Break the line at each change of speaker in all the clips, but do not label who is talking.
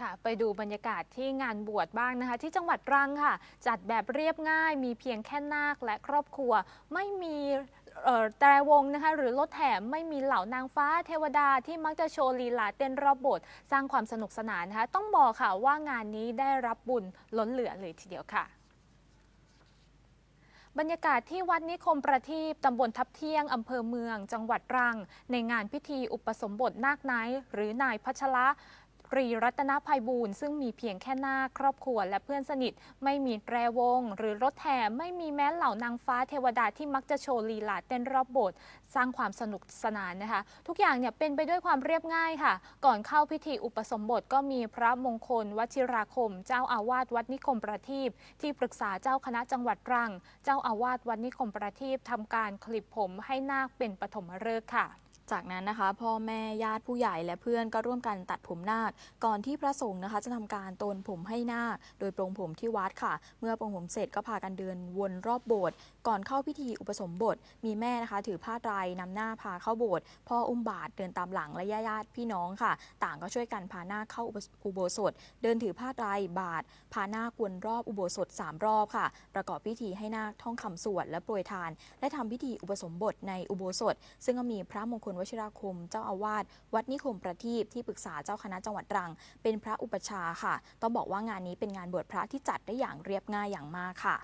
ค่ะ ไปดูบรรยากาศที่งานบวชบ้างนะคะ ที่จังหวัดตรังค่ะ จัดแบบเรียบง่าย มีเพียงแค่นาคและครอบครัว ไม่มีแตรวงนะคะหรือรถแถมไม่มีเหล่านางฟ้าเทวดาที่มักจะโชว์ลีลาเต้นรอบบสถ์สร้างความสนุกสนานนะคะต้องบอกค่ะว่างานนี้ได้รับบุญล้นเหลือเลยทีเดียวค่ะบรรยากาศที่วัดนิคมประทีปตำบลทับเที่ยง อำเภอเมือง จังหวัดตรัง ในงานพิธีอุปสมบทนาคไนท์หรือนายพัชระ รีรัตนภัยบูรณ์ซึ่งมีเพียงแค่หน้าครอบครัวและเพื่อนสนิท ไม่มีแตรวง หรือรถแห่ไม่มีแม้เหล่านางฟ้าเทวดาที่มักจะโชว์ลีลาเต้นรอบโบสถ์สร้างความสนุกสนานนะคะ ทุกอย่างเนี่ยเป็นไปด้วยความเรียบง่ายค่ะ ก่อนเข้าพิธีอุปสมบทก็มีพระมงคลวชิราคม เจ้าอาวาสวัดนิคมประทีปที่ปรึกษาเจ้าคณะจังหวัดตรัง เจ้าอาวาสวัดนิคมประทีปทำการคลิปผมให้นาคเป็นปฐมฤกษ์ค่ะ
จากนั้นนะคะพ่อแม่ญาติผู้ใหญ่และเพื่อนก็ร่วมกันตัดผมนาค ก่อนที่พระสงฆ์นะคะจะทำการโตนผมให้นาค โดยปรงผมที่วัดค่ะ เมื่อปรงผมเสร็จก็พากันเดินวนรอบโบสถ์ก่อนเข้าพิธีอุปสมบท มีแม่นะคะถือผ้าไตรนำหน้าพาเข้าโบสถ์พ่ออุ้มบาตรเดินตามหลังและญาติๆพี่น้องค่ะ ต่างก็ช่วยกันพานาคเข้าอุโบสถ เดินถือผ้าไตรบาตรพานาควนรอบอุโบสถสามรอบค่ะ ประกอบพิธีให้นาคท่องคำสวดและโปรยทาน และทำพิธีอุปสมบทในอุโบสถ ซึ่งก็มีพระมงคลวชิราคม เจ้าอาวาสวัดนิคมประทีปที่ปรึกษาเจ้าคณะจังหวัดตรัง เป็นพระอุปชาค่ะ ต้องบอกว่างานนี้เป็นงานบวชพระที่จัดได้อย่างเรียบง่ายอย่างมากค่ะ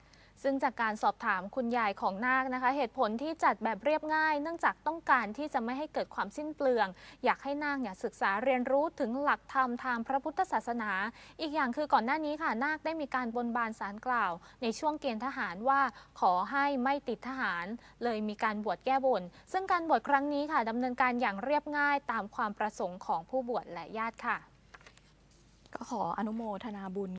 ซึ่งจากการสอบถามคุณยายของนาคนะคะ เหตุผลที่จัดแบบเรียบง่าย เนื่องจากต้องการที่จะไม่ให้เกิดความสิ้นเปลือง อยากให้นาคเนี่ยศึกษาเรียนรู้ถึงหลักธรรมทางพระพุทธศาสนา อีกอย่างคือก่อนหน้านี้ค่ะนาคได้มีการบนบานสารกล่าว ในช่วงเกณฑ์ทหารว่าขอให้ไม่ติดทหาร เลยมีการบวชแก้บน ซึ่งการบวชครั้งนี้ค่ะดำเนินการอย่างเรียบง่ายตามความประสงค์ของผู้บวชและญาติค่ะ
ก็ขออนุโมทนาบุญ